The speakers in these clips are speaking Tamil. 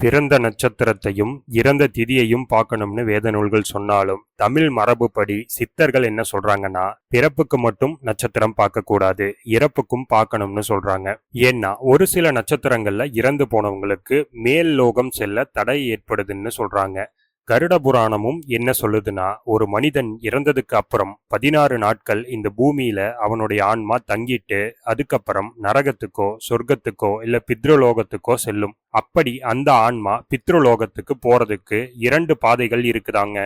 பிறந்த நட்சத்திரத்தையும் இறந்த திதியையும் பார்க்கணும்னு வேத நூல்கள் சொன்னாலும் தமிழ் மரபுப்படி சித்தர்கள் என்ன சொல்றாங்கன்னா பிறப்புக்கு மட்டும் நட்சத்திரம் பார்க்க கூடாது இறப்புக்கும் பார்க்கணும்னு சொல்றாங்க. ஏன்னா ஒரு சில நட்சத்திரங்கள்ல இறந்து போனவங்களுக்கு மேல் லோகம் செல்ல தடை ஏற்படுதுன்னு சொல்றாங்க. கருட புராணமும் என்ன சொல்லுதுன்னா ஒரு மனிதன் இறந்ததுக்கு அப்புறம் பதினாறு நாட்கள் இந்த பூமியில அவனுடைய ஆன்மா தங்கிட்டு அதுக்கப்புறம் நரகத்துக்கோ சொர்க்கத்துக்கோ இல்ல பித்ருலோகத்துக்கோ செல்லும். அப்படி அந்த ஆன்மா பித்ருலோகத்துக்கு போறதுக்கு இரண்டு பாதைகள் இருக்குதாங்க.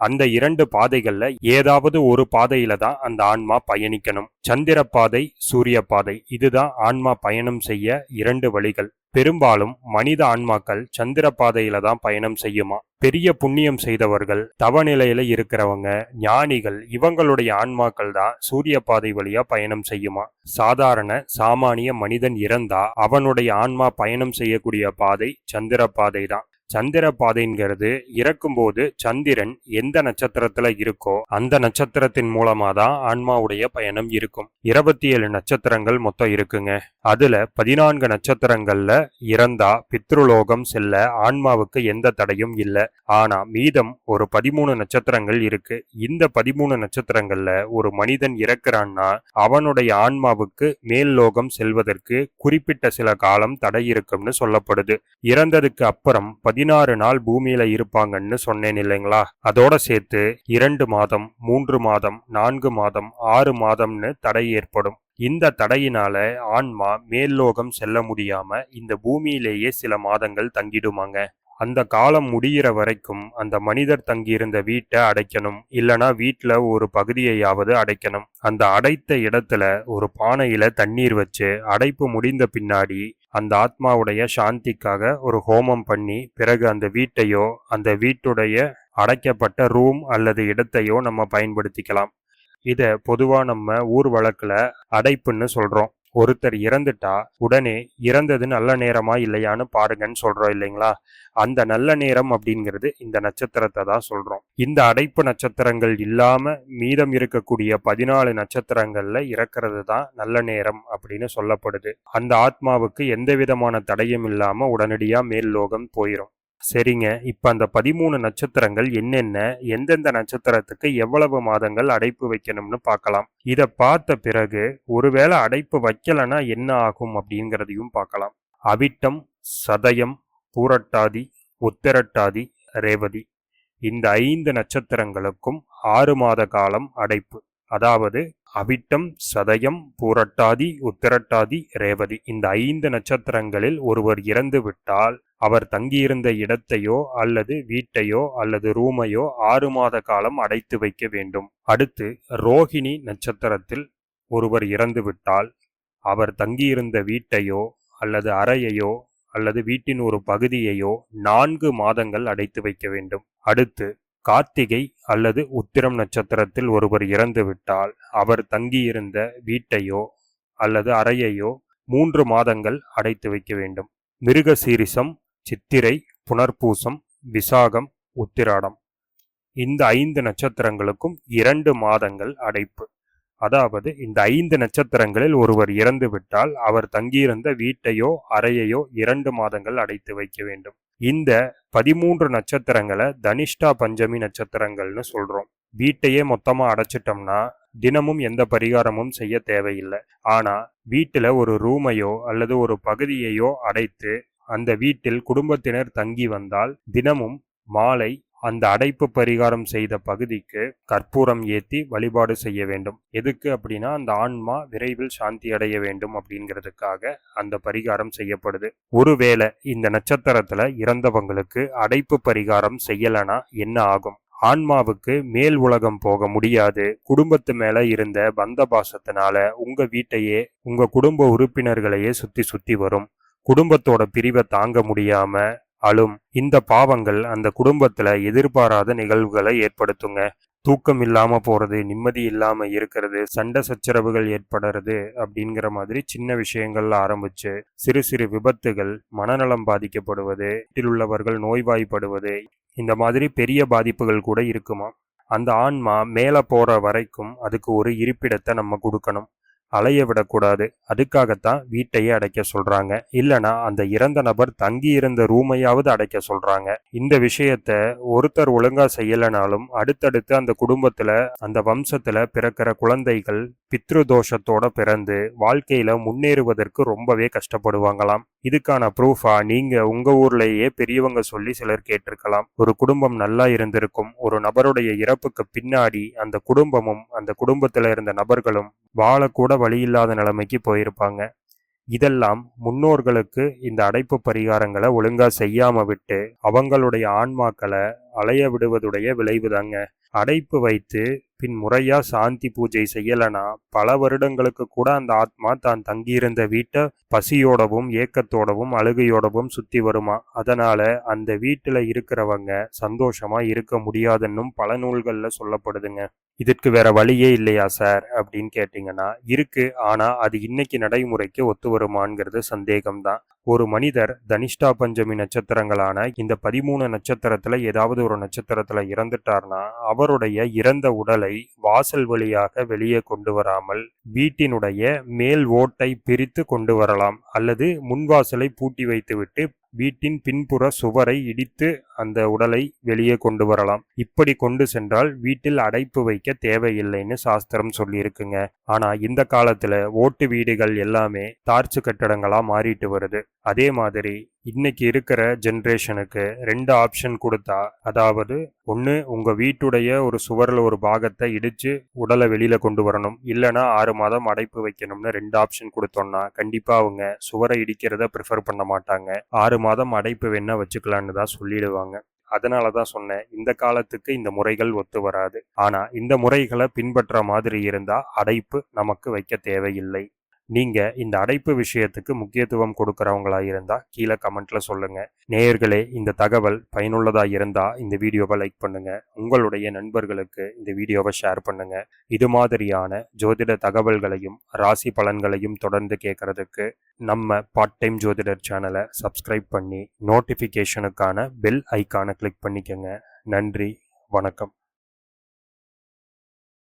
அந்த இரண்டு பாதைகள்ல ஏதாவது ஒரு பாதையில தான் அந்த ஆன்மா பயணிக்கணும். சந்திர பாதை சூரிய பாதை இதுதான் ஆன்மா பயணம் செய்ய இரண்டு வழிகள். பெரும்பாலும் மனித ஆன்மாக்கள் சந்திர பாதையில தான் பயணம் செய்யுமா? பெரிய புண்ணியம் செய்தவர்கள் தவநிலையில இருக்கிறவங்க ஞானிகள் இவங்களுடைய ஆன்மாக்கள் தான் சூரிய பாதை வழியா பயணம் செய்யுமா? சாதாரண சாமானிய மனிதன் இறந்தா அவனுடைய ஆன்மா பயணம் செய்யக்கூடிய பாதை சந்திர பாதை தான். சந்திர பாதைங்கிறது இறக்கும்போது சந்திரன் எந்த நட்சத்திரத்துல இருக்கோ அந்த நட்சத்திரத்தின் மூலமா தான் ஆன்மாவுடைய பயணம் இருக்கும். இருபத்தி ஏழு நட்சத்திரங்கள் மொத்தம் இருக்குங்க. அதுல பதினான்கு நட்சத்திரங்கள்ல இறந்தா பித்ருலோகம் செல்ல ஆன்மாவுக்கு எந்த தடையும் இல்லை. ஆனா மீதம் ஒரு பதிமூணு நட்சத்திரங்கள் இருக்கு. இந்த பதிமூணு நட்சத்திரங்கள்ல ஒரு மனிதன் இறக்குறான்னா அவனுடைய ஆன்மாவுக்கு மேல் லோகம் செல்வதற்கு குறிப்பிட்ட சில காலம் தடை இருக்கும்னு சொல்லப்படுது. இறந்ததுக்கு அப்புறம் பதினாறு நாள் பூமியில இருப்பாங்கன்னு சொன்னேன் இல்லைங்களா? அதோட சேர்த்து இரண்டு மாதம் மூன்று மாதம் நான்கு மாதம் ஆறு மாதம்னு தடை ஏற்படும். இந்த தடையினால ஆன்மா மேல்லோகம் செல்ல முடியாம இந்த பூமியிலேயே சில மாதங்கள் தங்கிடுமாங்க. அந்த காலம் முடிகிற வரைக்கும் அந்த மனிதர் தங்கியிருந்த வீட்டை அடைக்கணும் இல்லனா வீட்டில் ஒரு பகுதியையாவது அடைக்கணும். அந்த அடைத்த இடத்துல ஒரு பானையில தண்ணீர் வச்சு அடைப்பு முடிந்த பின்னாடி அந்த ஆத்மாவுடைய சாந்திக்காக ஒரு ஹோமம் பண்ணி பிறகு அந்த வீட்டையோ அந்த வீட்டுடைய அடைக்கப்பட்ட ரூம் அல்லது இடத்தையோ நம்ம பயன்படுத்திக்கலாம். இதை பொதுவாக நம்ம ஊர் வழக்கில் அடைப்புன்னு சொல்கிறோம் ஒருத்தர் இறந்துட்டா உடனே இறந்தது நல்ல நேரமா இல்லையான்னு பாருங்கன்னு சொல்றோம் இல்லைங்களா? அந்த நல்ல நேரம் அப்படிங்கிறது இந்த நட்சத்திரத்தை தான் சொல்றோம். இந்த அடைப்பு நட்சத்திரங்கள் இல்லாம மீதம் இருக்கக்கூடிய பதினாலு நட்சத்திரங்கள்ல இறக்கிறது தான் நல்ல நேரம் அப்படின்னு சொல்லப்படுது. அந்த ஆத்மாவுக்கு எந்த விதமான தடையும் இல்லாம உடனடியா மேல் லோகம் போயிடும் சரிங்க. இப்போ அந்த பதிமூணு நட்சத்திரங்கள் என்னென்ன எந்தெந்த நட்சத்திரத்துக்கு எவ்வளவு மாதங்கள் அடைப்பு வைக்கணும்னு பார்க்கலாம். இதை பார்த்த பிறகு ஒருவேளை அடைப்பு வைக்கலைன்னா என்ன ஆகும் அப்படிங்கிறதையும் பார்க்கலாம். அவிட்டம் சதயம் பூரட்டாதி உத்திரட்டாதி ரேவதி. இந்த ஐந்து நட்சத்திரங்களுக்கும் ஆறு மாத காலம் அடைப்பு. அதாவது அவிட்டம் சதயம் பூரட்டாதி உத்திரட்டாதி ரேவதி. இந்த ஐந்து நட்சத்திரங்களில் ஒருவர் இறந்து விட்டால் அவர் தங்கியிருந்த இடத்தையோ அல்லது வீட்டையோ அல்லது ரூமையோ ஆறு மாத காலம் அடைத்து வைக்க வேண்டும். அடுத்து ரோஹிணி நட்சத்திரத்தில் ஒருவர் இறந்துவிட்டால் அவர் தங்கியிருந்த வீட்டையோ அல்லது அறையையோ அல்லது வீட்டின் ஒரு பகுதியையோ நான்கு மாதங்கள் அடைத்து வைக்க வேண்டும். அடுத்து கார்த்திகை அல்லது உத்திரம் நட்சத்திரத்தில் ஒருவர் இறந்துவிட்டால் அவர் தங்கியிருந்த வீட்டையோ அல்லது அறையையோ மூன்று மாதங்கள் அடைத்து வைக்க வேண்டும். மிருகசீரிசம் சித்திரை புனர்பூசம் விசாகம் உத்திராடம். இந்த ஐந்து நட்சத்திரங்களுக்கும் இரண்டு மாதங்கள் அடைப்பு. அதாவது இந்த ஐந்து நட்சத்திரங்களில் ஒருவர் இறந்துவிட்டால் அவர் தங்கியிருந்த வீட்டையோ அறையையோ இரண்டு மாதங்கள் அடைத்து வைக்க வேண்டும். இந்த பதிமூன்று நட்சத்திரங்களை தனிஷ்டா பஞ்சமி நட்சத்திரங்கள்னு சொல்றோம். வீட்டையே மொத்தமா அடைச்சிட்டோம்னா தினமும் எந்த பரிகாரமும் செய்ய தேவையில்லை. ஆனா வீட்டுல ஒரு ரூமையோ அல்லது ஒரு பகுதியையோ அடைத்து அந்த வீட்டில் குடும்பத்தினர் தங்கி வந்தால் தினமும் மாலை அந்த அடைப்பு பரிகாரம் செய்த பகுதிக்கு கற்பூரம் ஏற்றி வழிபாடு செய்ய வேண்டும். எதுக்கு அப்படின்னா அந்த ஆன்மா விரைவில் சாந்தி அடைய வேண்டும் அப்படிங்கிறதுக்காக அந்த பரிகாரம் செய்யப்படுது. ஒருவேளை இந்த நட்சத்திரத்துல இறந்தவங்களுக்கு அடைப்பு பரிகாரம் செய்யலனா என்ன ஆகும்? ஆன்மாவுக்கு மேல் உலகம் போக முடியாது. குடும்பத்து மேல இருந்த பந்த பாசத்தினால உங்க வீட்டையே உங்க குடும்ப உறுப்பினர்களையே சுத்தி சுத்தி வரும். குடும்பத்தோட பிரிவை தாங்க முடியாம அழும் இந்த பாவங்கள் அந்த குடும்பத்துல எதிர்பாராத நிகழ்வுகளை ஏற்படுத்துங்க. தூக்கம் இல்லாம போறது நிம்மதி இல்லாம இருக்கிறது சண்டை சச்சரவுகள் ஏற்படுறது அப்படிங்கிற மாதிரி சின்ன விஷயங்கள்ல ஆரம்பிச்சு சிறு சிறு விபத்துகள் மனநலம் பாதிக்கப்படுவது வீட்டில் உள்ளவர்கள் நோய்வாய்ப்படுவது இந்த மாதிரி பெரிய பாதிப்புகள் கூட இருக்குமா? அந்த ஆன்மா மேலே போற வரைக்கும் அதுக்கு ஒரு இருப்பிடத்தை நம்ம கொடுக்கணும். அலைய விடக்கூடாது. அதுக்காகத்தான் வீட்டையே அடைக்க சொல்றாங்க. இல்லனா அந்த இறந்த நபர் தங்கி இருந்த ரூமையாவது அடைக்க சொல்றாங்க. இந்த விஷயத்த ஒருத்தர் ஒழுங்கா செய்யலனாலும் அடுத்தடுத்து அந்த குடும்பத்துல அந்த வம்சத்துல பிறக்கிற குழந்தைகள் பித்ரு தோஷத்தோட பிறந்து வாழ்க்கையில முன்னேறுவதற்கு ரொம்பவே கஷ்டப்படுவாங்களாம். இதுக்கான ப்ரூஃபா நீங்க உங்க ஊர்லேயே பெரியவங்க சொல்லி சிலர் கேட்டிருக்கலாம். ஒரு குடும்பம் நல்லா இருந்திருக்கும். ஒரு நபருடைய இறப்புக்கு பின்னாடி அந்த குடும்பமும் அந்த குடும்பத்தில் இருந்த நபர்களும் வாழக்கூட வழி இல்லாத நிலைமைக்கு போயிருப்பாங்க. இதெல்லாம் முன்னோர்களுக்கு இந்த அடைப்பு பரிகாரங்களை ஒழுங்கா செய்யாம விட்டு அவங்களுடைய ஆன்மாக்களை அலைய விடுவதுடைய விளைவுதாங்க. அடைப்பு வைத்து பின் முறையா சாந்தி பூஜை செய்யலனா பல வருடங்களுக்கு கூட அந்த ஆத்மா தான் தங்கியிருந்த வீட்டை பசியோடவும் ஏக்கத்தோடவும் அழுகையோடவும் சுத்தி வருமா? அதனால அந்த வீட்டுல இருக்கிறவங்க சந்தோஷமா இருக்க முடியாதுன்னும் பல நூல்கள்ல சொல்லப்படுதுங்க. இதற்கு வேற வழியே இல்லையா சார்? அப்படின்னு கேட்டிங்கன்னா இருக்கு. ஆனா அது இன்னைக்கு நடைமுறைக்கு ஒத்து வருமாங்கிறது சந்தேகம்தான். ஒரு மனிதர் தனிஷ்டா பஞ்சமி நட்சத்திரங்களான இந்த பதிமூணு நட்சத்திரத்துல ஏதாவது ஒரு நட்சத்திரத்துல இறந்துட்டார்னா அவருடைய இறந்த உடலை வாசல் வழியாக வெளியே கொண்டு வராமல் வீட்டினுடைய மேல் ஓட்டை பிரித்து கொண்டு வரலாம் அல்லது முன்வாசலை பூட்டி வைத்துவிட்டு வீட்டின் பின்புற சுவரை இடித்து அந்த உடலை வெளியே கொண்டு வரலாம். இப்படி கொண்டு சென்றால் வீட்டில் அடைப்பு வைக்க தேவையில்லைன்னு சாஸ்திரம் சொல்லியிருக்குங்க. ஆனா இந்த காலத்துல ஓட்டு வீடுகள் எல்லாமே தார்ச்சு கட்டடங்களா மாறிட்டு வருது. அதே மாதிரி இன்னைக்கு இருக்கிற ஜென்ரேஷனுக்கு ரெண்டு ஆப்ஷன் கொடுத்தா அதாவது ஒன்று உங்க வீட்டுடைய ஒரு சுவரில் ஒரு பாகத்தை இடிச்சு உடலை வெளியில கொண்டு வரணும். இல்லைன்னா ஆறு மாதம் அடைப்பு வைக்கணும்னு ரெண்டு ஆப்ஷன் கொடுத்தோம்னா கண்டிப்பா அவங்க சுவரை இடிக்கிறத ப்ரிஃபர் பண்ண மாட்டாங்க. ஆறு மாதம் அடைப்பு வேணால் வச்சுக்கலான்னு தான் சொல்லிடுவாங்க. அதனால தான் சொன்னேன் இந்த காலத்துக்கு இந்த முறைகள் ஒத்து வராது. ஆனால் இந்த முறைகளை பின்பற்ற மாதிரி இருந்தால் அடைப்பு நமக்கு வைக்க தேவையில்லை. நீங்கள் இந்த அடைப்பு விஷயத்துக்கு முக்கியத்துவம் கொடுக்குறவங்களாக இருந்தால் கீழே கமெண்ட்டில் சொல்லுங்கள் நேயர்களே இந்த தகவல் பயனுள்ளதாக இருந்தால் இந்த வீடியோவை லைக் பண்ணுங்கள் உங்களுடைய நண்பர்களுக்கு இந்த வீடியோவை ஷேர் பண்ணுங்கள் இது மாதிரியான ஜோதிட தகவல்களையும் ராசி பலன்களையும் தொடர்ந்து கேட்கறதுக்கு நம்ம பார்ட் டைம் ஜோதிடர் சேனலை சப்ஸ்கிரைப் பண்ணி நோட்டிஃபிகேஷனுக்கான பெல் ஐக்கானை கிளிக் பண்ணிக்கோங்க. நன்றி வணக்கம்.